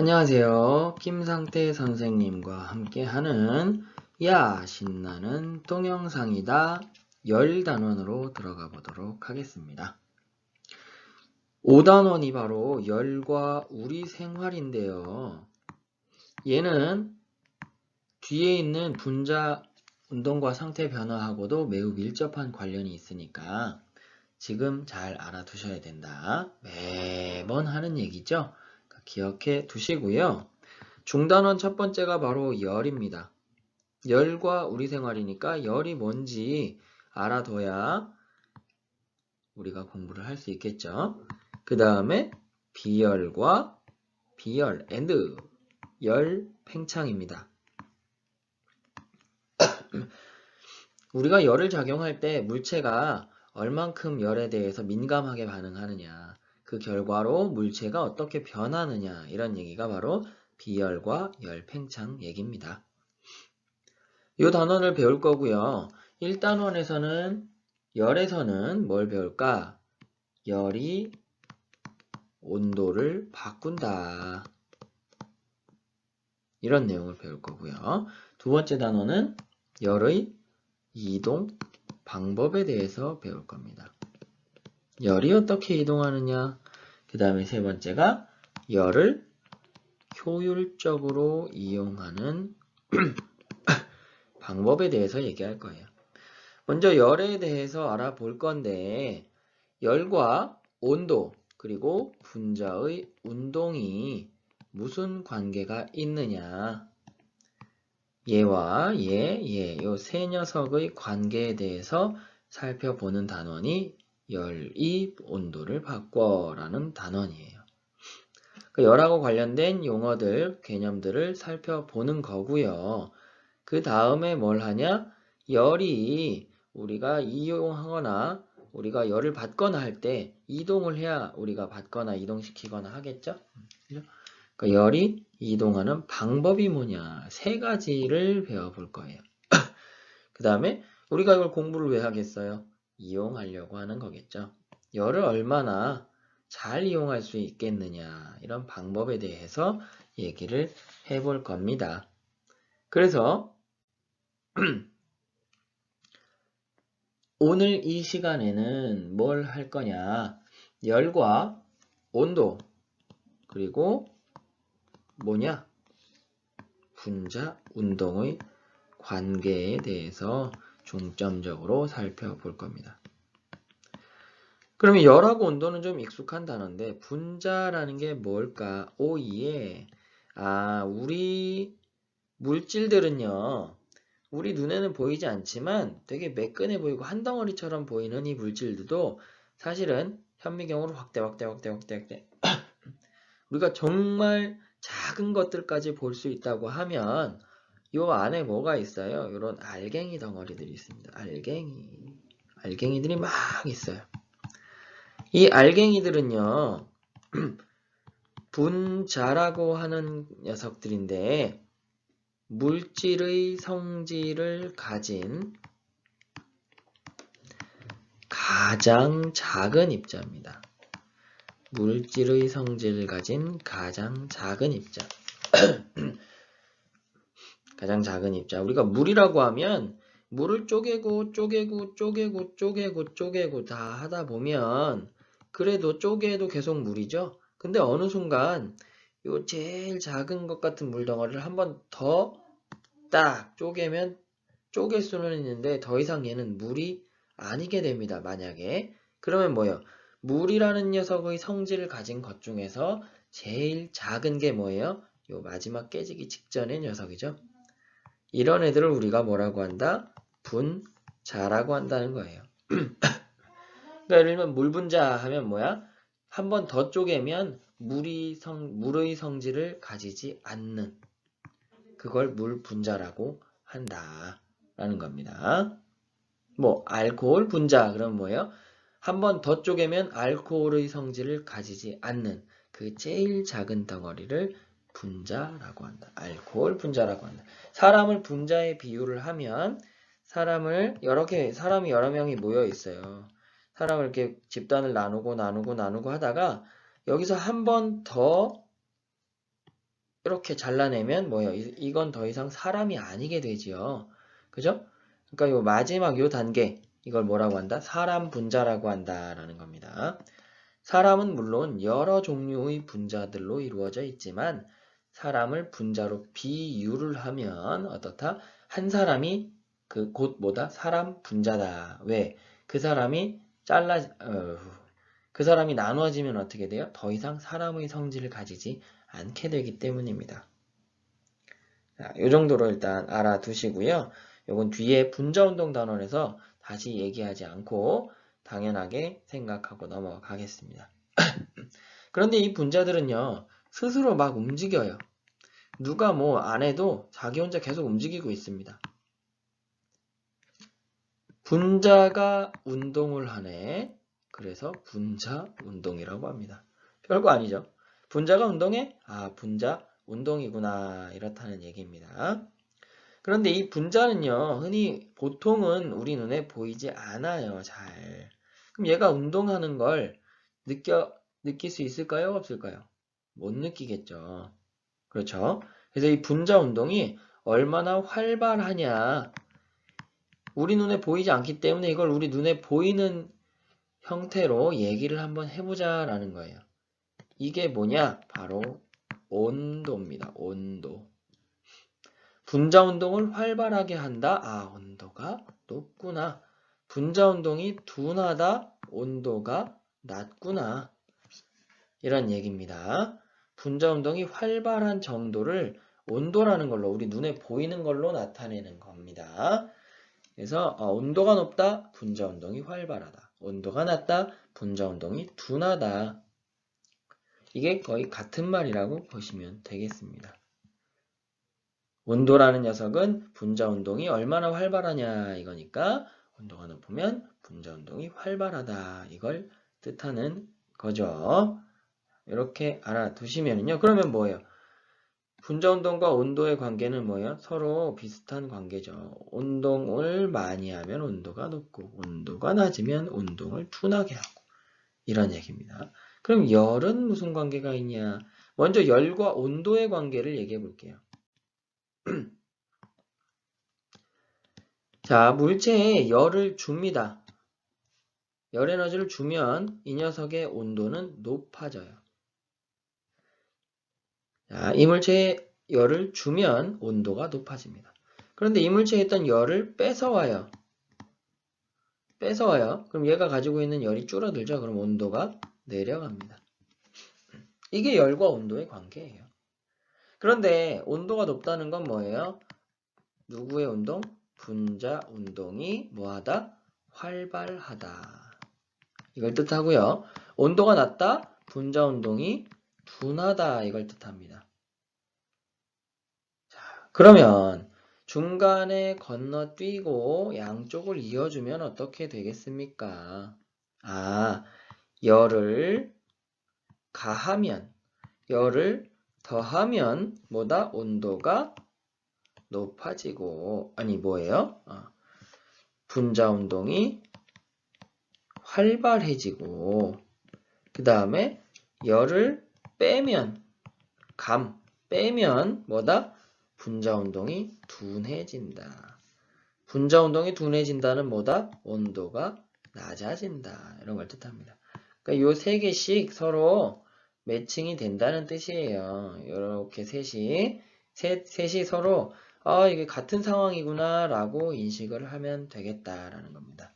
안녕하세요. 김상태 선생님과 함께하는 야 신나는 동영상이다 열 단원으로 들어가 보도록 하겠습니다. 5단원이 바로 열과 우리 생활인데요. 얘는 뒤에 있는 분자 운동과 상태 변화하고도 매우 밀접한 관련이 있으니까 지금 잘 알아두셔야 된다. 매번 하는 얘기죠. 기억해 두시고요. 중단원 첫 번째가 바로 열입니다. 열과 우리 생활이니까 열이 뭔지 알아둬야 우리가 공부를 할 수 있겠죠. 그 다음에 비열과 비열, 앤드 열 팽창입니다. 우리가 열을 작용할 때 물체가 얼만큼 열에 대해서 민감하게 반응하느냐 그 결과로 물체가 어떻게 변하느냐 이런 얘기가 바로 비열과 열팽창 얘기입니다. 이 단원을 배울 거고요. 1단원에서는 열에서는 뭘 배울까? 열이 온도를 바꾼다. 이런 내용을 배울 거고요. 두 번째 단원은 열의 이동 방법에 대해서 배울 겁니다. 열이 어떻게 이동하느냐 그 다음에 세 번째가 열을 효율적으로 이용하는 방법에 대해서 얘기할 거예요. 먼저 열에 대해서 알아볼 건데 열과 온도 그리고 분자의 운동이 무슨 관계가 있느냐 얘와 얘, 얘, 요 세 녀석의 관계에 대해서 살펴보는 단원이 열이 온도를 바꿔 라는 단원이에요. 그 열하고 관련된 용어들, 개념들을 살펴보는 거고요. 그 다음에 뭘 하냐? 열이 우리가 이용하거나 우리가 열을 받거나 할 때 이동을 해야 우리가 받거나 이동시키거나 하겠죠? 그 열이 이동하는 방법이 뭐냐? 세 가지를 배워볼 거예요. 그 다음에 우리가 이걸 공부를 왜 하겠어요? 이용하려고 하는 거겠죠. 열을 얼마나 잘 이용할 수 있겠느냐 이런 방법에 대해서 얘기를 해 볼 겁니다. 그래서 오늘 이 시간에는 뭘 할 거냐 열과 온도 그리고 뭐냐 분자 운동의 관계에 대해서 중점적으로 살펴볼 겁니다. 그러면 열하고 온도는 좀 익숙한 단어인데 분자라는 게 뭘까? 오이에 아 우리 물질들은요. 우리 눈에는 보이지 않지만 되게 매끈해 보이고 한 덩어리처럼 보이는 이 물질들도 사실은 현미경으로 확대 확대 확대 확대 확대 우리가 정말 작은 것들까지 볼 수 있다고 하면 요 안에 뭐가 있어요? 이런 알갱이 덩어리들이 있습니다. 알갱이. 알갱이들이 막 있어요. 이 알갱이들은요, 분자라고 하는 녀석들인데, 물질의 성질을 가진 가장 작은 입자입니다. 물질의 성질을 가진 가장 작은 입자. 가장 작은 입자. 우리가 물이라고 하면 물을 쪼개고 쪼개고 쪼개고 쪼개고 쪼개고 다 하다 보면 그래도 쪼개도 계속 물이죠. 근데 어느 순간 요 제일 작은 것 같은 물덩어리를 한 번 더 딱 쪼개면 쪼갤 수는 있는데 더 이상 얘는 물이 아니게 됩니다. 만약에 그러면 뭐예요? 물이라는 녀석의 성질을 가진 것 중에서 제일 작은 게 뭐예요? 요 마지막 깨지기 직전의 녀석이죠. 이런 애들을 우리가 뭐라고 한다? 분자라고 한다는 거예요. 그러니까 예를 들면 물 분자 하면 뭐야? 한 번 더 쪼개면 물이 성, 물의 성질을 가지지 않는 그걸 물 분자라고 한다 라는 겁니다. 뭐 알코올 분자 그럼 뭐예요? 한 번 더 쪼개면 알코올의 성질을 가지지 않는 그 제일 작은 덩어리를 분자라고 한다. 알코올 분자라고 한다. 사람을 분자에 비유를 하면 사람을 여러 개 사람이 여러 명이 모여 있어요. 사람을 이렇게 집단을 나누고 나누고 나누고 하다가 여기서 한 번 더 이렇게 잘라내면 뭐예요? 이- 이건 더 이상 사람이 아니게 되지요. 그죠? 그러니까 요 마지막 요 단계 이걸 뭐라고 한다? 사람 분자라고 한다라는 겁니다. 사람은 물론 여러 종류의 분자들로 이루어져 있지만 사람을 분자로 비유를 하면 어떻다? 한 사람이 그 곧 뭐다? 사람 분자다. 왜? 그 사람이 잘라 어, 그 사람이 나누어지면 어떻게 돼요? 더 이상 사람의 성질을 가지지 않게 되기 때문입니다. 자, 요 정도로 일단 알아두시고요. 요건 뒤에 분자운동 단원에서 다시 얘기하지 않고 당연하게 생각하고 넘어가겠습니다. 그런데 이 분자들은요, 스스로 막 움직여요. 누가 뭐 안 해도 자기 혼자 계속 움직이고 있습니다. 분자가 운동을 하네. 그래서 분자 운동이라고 합니다. 별거 아니죠. 분자가 운동해? 아, 분자 운동이구나. 이렇다는 얘기입니다. 그런데 이 분자는요, 흔히 보통은 우리 눈에 보이지 않아요, 잘. 그럼 얘가 운동하는 걸 느껴, 느낄 수 있을까요? 없을까요? 못 느끼겠죠. 그렇죠? 그래서 이 분자 운동이 얼마나 활발하냐. 우리 눈에 보이지 않기 때문에 이걸 우리 눈에 보이는 형태로 얘기를 한번 해보자 라는 거예요. 이게 뭐냐? 바로 온도입니다. 온도. 분자 운동을 활발하게 한다. 아, 온도가 높구나. 분자 운동이 둔하다. 온도가 낮구나. 이런 얘기입니다. 분자 운동이 활발한 정도를 온도라는 걸로 우리 눈에 보이는 걸로 나타내는 겁니다. 그래서 어, 온도가 높다. 분자 운동이 활발하다. 온도가 낮다. 분자 운동이 둔하다. 이게 거의 같은 말이라고 보시면 되겠습니다. 온도라는 녀석은 분자 운동이 얼마나 활발하냐 이거니까 온도가 높으면 분자 운동이 활발하다 이걸 뜻하는 거죠. 이렇게 알아두시면요. 그러면 뭐예요? 분자 운동과 온도의 관계는 뭐예요? 서로 비슷한 관계죠. 운동을 많이 하면 온도가 높고 온도가 낮으면 운동을 둔하게 하고 이런 얘기입니다. 그럼 열은 무슨 관계가 있냐? 먼저 열과 온도의 관계를 얘기해 볼게요. 자, 물체에 열을 줍니다. 열 에너지를 주면 이 녀석의 온도는 높아져요. 자, 이 물체에 열을 주면 온도가 높아집니다. 그런데 이 물체에 있던 열을 뺏어와요. 뺏어와요. 그럼 얘가 가지고 있는 열이 줄어들죠. 그럼 온도가 내려갑니다. 이게 열과 온도의 관계예요. 그런데 온도가 높다는 건 뭐예요? 누구의 운동? 분자 운동이 뭐하다? 활발하다. 이걸 뜻하고요. 온도가 낮다? 분자 운동이 둔하다. 이걸 뜻합니다. 자, 그러면 중간에 건너뛰고 양쪽을 이어주면 어떻게 되겠습니까? 아, 열을 가하면, 열을 더하면 뭐다? 온도가 높아지고 아니 뭐예요? 어, 분자 운동이 활발해지고 그 다음에 열을 빼면 감 빼면 뭐다? 분자 운동이 둔해진다. 분자 운동이 둔해진다는 뭐다? 온도가 낮아진다. 이런 걸 뜻합니다. 그러니까 요 세 개씩 서로 매칭이 된다는 뜻이에요. 이렇게 셋이 셋, 셋이 서로 아 이게 같은 상황이구나 라고 인식을 하면 되겠다라는 겁니다.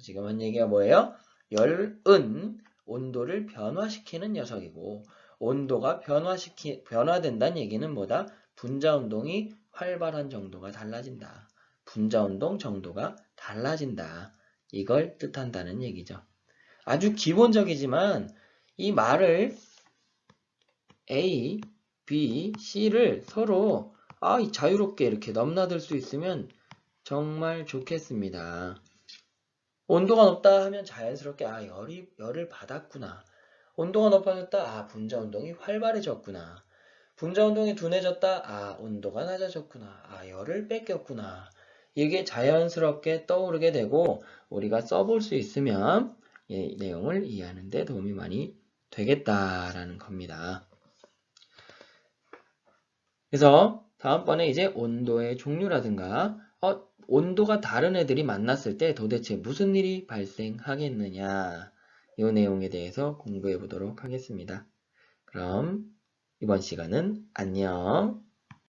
지금 한 얘기가 뭐예요? 열은 온도를 변화시키는 녀석이고 온도가 변화시키 변화된다는 얘기는 뭐다? 분자 운동이 활발한 정도가 달라진다. 분자 운동 정도가 달라진다. 이걸 뜻한다는 얘기죠. 아주 기본적이지만 이 말을 A, B, C를 서로 아, 자유롭게 이렇게 넘나들 수 있으면 정말 좋겠습니다. 온도가 높다 하면 자연스럽게 아, 열이, 열을 받았구나. 온도가 높아졌다. 아, 분자 운동이 활발해졌구나. 분자 운동이 둔해졌다. 아, 온도가 낮아졌구나. 아, 열을 뺏겼구나. 이게 자연스럽게 떠오르게 되고 우리가 써볼 수 있으면 이 내용을 이해하는 데 도움이 많이 되겠다라는 겁니다. 그래서 다음번에 이제 온도의 종류라든가 어, 온도가 다른 애들이 만났을 때 도대체 무슨 일이 발생하겠느냐 이 내용에 대해서 공부해 보도록 하겠습니다. 그럼 이번 시간은 안녕